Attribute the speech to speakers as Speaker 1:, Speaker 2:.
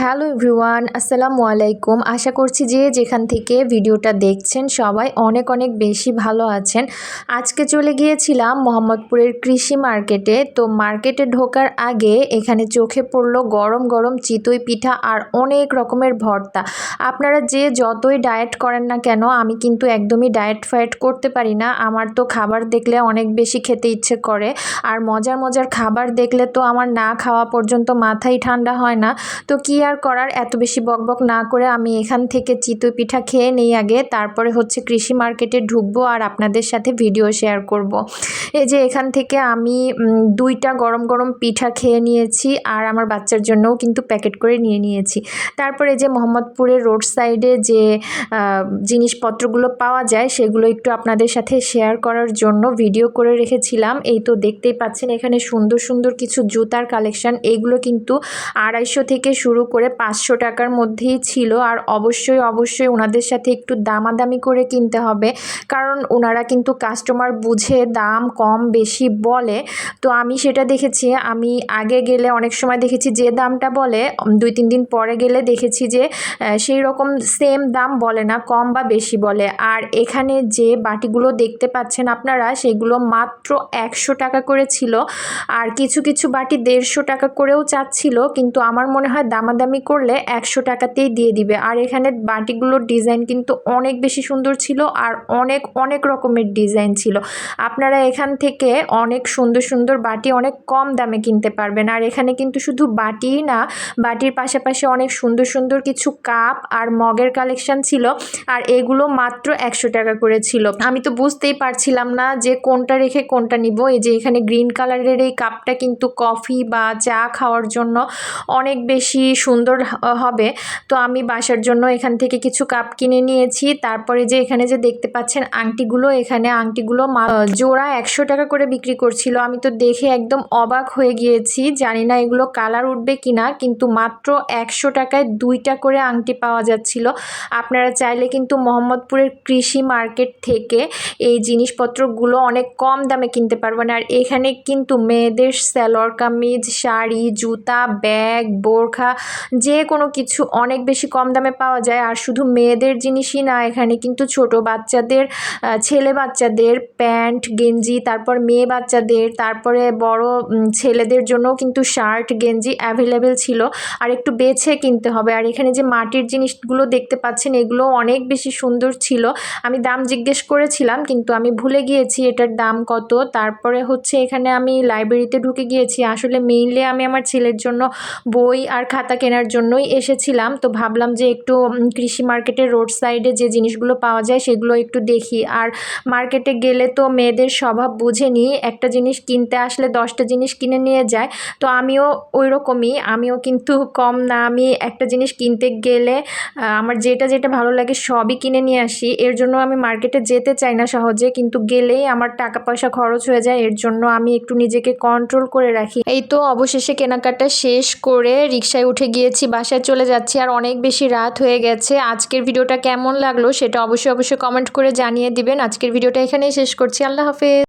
Speaker 1: Hello everyone, আসসালামু আলাইকুম। আশা করছি যে যেখান থেকে ভিডিওটা দেখছেন সবাই অনেক অনেক বেশি ভালো আছেন। আজকে চলে গিয়েছিলাম মোহাম্মদপুরের কৃষি মার্কেটে। তো মার্কেটে ঢোকার আগে এখানে চোখে পড়ল গরম গরম চিতই পিঠা আর অনেক রকমের ভর্তা। আপনারা যে যতই ডায়েট করেন না কেন, আমি কিন্তু একদমই ডায়েট ফায়েট করতে পারি না। আমার তো খাবার দেখলে অনেক বেশি খেতে ইচ্ছে করে। আর মজার মজার খাবার দেখলে তো আমার না খাওয়া পর্যন্ত মাথাই ঠান্ডা হয় না। তো কি আর করার এত বেশি বকবক না করে আমি এখান থেকে চিতই পিঠা খেয়ে নেই আগে। তারপরে হচ্ছে কৃষি মার্কেটে ঢুকবো আর আপনাদের সাথে ভিডিও শেয়ার করব। এই যে এখান থেকে আমি দুইটা গরম গরম পিঠা খেয়ে নিয়েছি আর আমার বাচ্চার জন্যও কিন্তু প্যাকেট করে নিয়ে নিয়েছি। তারপরে যে মোহাম্মদপুরের রোড সাইডে যে জিনিসপত্রগুলো পাওয়া যায় সেগুলো একটু আপনাদের সাথে শেয়ার করার জন্য ভিডিও করে রেখেছিলাম। এই তো দেখতেই পাচ্ছেন এখানে সুন্দর সুন্দর কিছু জুতার কালেকশান। এইগুলো কিন্তু আড়াইশো থেকে শুরু করে পাঁচশো টাকার মধ্যেই ছিল আর অবশ্যই অবশ্যই ওনাদের সাথে একটু দামাদামি করে কিনতে হবে। কারণ ওনারা কিন্তু কাস্টমার বুঝে দাম কম বেশি বলে। তো আমি সেটা দেখেছি, আমি আগে গেলে অনেক সময় দেখেছি যে দামটা বলে, দুই, তিন দিন পরে গেলে দেখেছি যে সেই রকম সেম দাম বলে না, কম বা বেশি বলে। আর এখানে যে বাটিগুলো দেখতে পাচ্ছেন আপনারা, সেগুলো মাত্র একশো টাকা করে ছিল। আর কিছু কিছু বাটি দেড়শো টাকা করেও চাচ্ছিল, কিন্তু আমার মনে হয় দামাদামি করলে একশো টাকাতেই দিয়ে দিবে। আর এখানে বাটিগুলোর ডিজাইন কিন্তু অনেক বেশি সুন্দর ছিল আর অনেক অনেক রকমের ডিজাইন ছিল। আপনারা এখান থেকে অনেক সুন্দর সুন্দর বাটি অনেক কম দামে কিনতে পারবেন। আর এখানে কিন্তু শুধু বাটিই না, বাটির পাশাপাশি অনেক সুন্দর সুন্দর কিছু কাপ আর মগের কালেকশন ছিল আর এগুলো মাত্র একশো টাকা করে ছিল। আমি তো বুঝতেই পারছিলাম না যে কোনটা রেখে কোনটা নিব। এই যে এখানে গ্রিন কালারের এই কাপটা কিন্তু কফি বা চা খাওয়ার জন্য অনেক বেশি সুন্দর হবে। তো আমি বাসার জন্য এখান থেকে কিছু কাপ কিনে নিয়েছি। তারপরে যে এখানে যে দেখতে পাচ্ছেন আংটিগুলো, এখানে আংটিগুলো জোড়া একশো টাকা করে বিক্রি করছিল। আমি তো দেখে একদম অবাক হয়ে গিয়েছি। জানি না এগুলো কালার উঠবে কিনা, কিন্তু মাত্র একশো টাকায় দুইটা করে আংটি পাওয়া যাচ্ছিল। আপনারা চাইলে কিন্তু মোহাম্মদপুরের কৃষি মার্কেট থেকে এই জিনিসপত্রগুলো অনেক কম দামে কিনতে পারবেন। আর এখানে কিন্তু মেয়েদের স্যালোয়ার কামিজ, শাড়ি, জুতা, ব্যাগ, বোরখা যে কোনো কিছু অনেক বেশি কম দামে পাওয়া যায়। আর শুধু মেয়েদের জিনিসই না, এখানে কিন্তু ছোট বাচ্চাদের ছেলে বাচ্চাদের প্যান্ট, গেঞ্জি, তারপর মেয়ে বাচ্চাদের, তারপরে বড় ছেলেদের জন্যও কিন্তু শার্ট, গেঞ্জি অ্যাভেলেবেল ছিল। আর একটু বেছে কিনতে হবে। আর এখানে যে মাটির জিনিসগুলো দেখতে পাচ্ছেন এগুলো অনেক বেশি সুন্দর ছিল। আমি দাম জিজ্ঞেস করেছিলাম, কিন্তু আমি ভুলে গিয়েছি এটার দাম কত। তারপরে হচ্ছে এখানে আমি লাইব্রেরিতে ঢুকে গিয়েছি। আসলে মেইনলি আমি আমার ছেলের জন্য বই আর খাতা কেনার জন্যই এসেছিলাম। তো ভাবলাম যে একটু কৃষি মার্কেটের রোড সাইডে যে জিনিসগুলো পাওয়া যায় সেগুলো একটু দেখি। আর মার্কেটে গেলে তো মেয়েদের স্বভাব বুঝে নিই একটা জিনিস কিনতে আসলে দশটা জিনিস কিনে নিয়ে যায়। তো আমিও ওই রকমই আমিও কিন্তু কম না। আমি একটা জিনিস কিনতে গেলে আমার যেটা যেটা ভালো লাগে সবই কিনে নিয়ে আসি। এর জন্য আমি মার্কেটে যেতে চাই না সহজে, কিন্তু গেলেই আমার টাকা পয়সা খরচ হয়ে যায়। এর জন্য আমি একটু নিজেকে কন্ট্রোল করে রাখি। এই তো অবশেষে কেনাকাটা শেষ করে রিক্সায় উঠে গিয়েছি বাসায় চলে যাচ্ছি আর অনেক বেশি রাত হয়ে গেছে। আজকের ভিডিওটা কেমন লাগল সেটা অবশ্যই অবশ্যই কমেন্ট করে জানিয়ে দিবেন। আজকের ভিডিওটা এখানেই শেষ করছি। আল্লাহ হাফেজ।